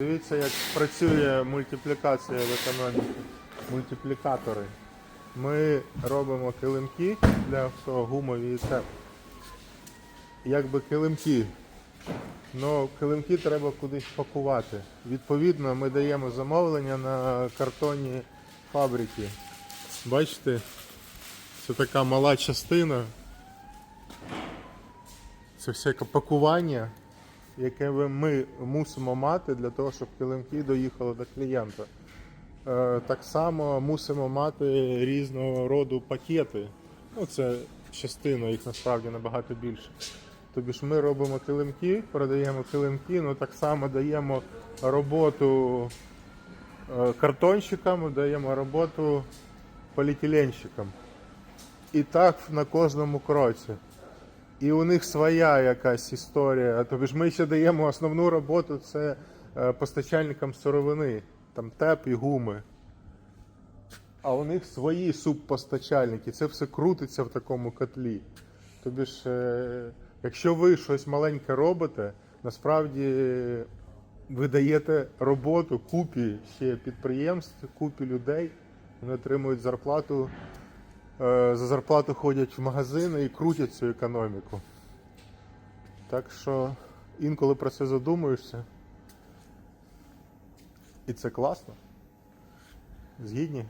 Дивіться, як працює мультиплікація в економіці. Мультиплікатори. Ми робимо килимки для всього гумові і це. Якби килимки. Ну, килимки треба кудись пакувати. Відповідно, ми даємо замовлення на картонні фабрики. Бачите, це така мала частина. Це всяке пакування, яке ми мусимо мати для того, щоб килимки доїхали до клієнта. Е, Так само мусимо мати різного роду пакети. Ну, це частина, їх насправді набагато більше. Тобі ж ми робимо килимки, продаємо килимки, ну так само даємо роботу е, картонщикам, даємо роботу поліетиленщикам. І так на кожному кроці. І у них своя якась історія. Тобі ж ми ще даємо основну роботу це е, постачальникам сировини, там теп і гуми. А у них свої субпостачальники. Це все крутиться в такому котлі. Тобі ж, е, якщо ви щось маленьке робите, насправді ви даєте роботу купі ще підприємств, купі людей. Вони отримують зарплату е, за зарплату ходять в магазини і крутять цю економіку. Так що інколи про це задумуєшся. І це класно. Згідні?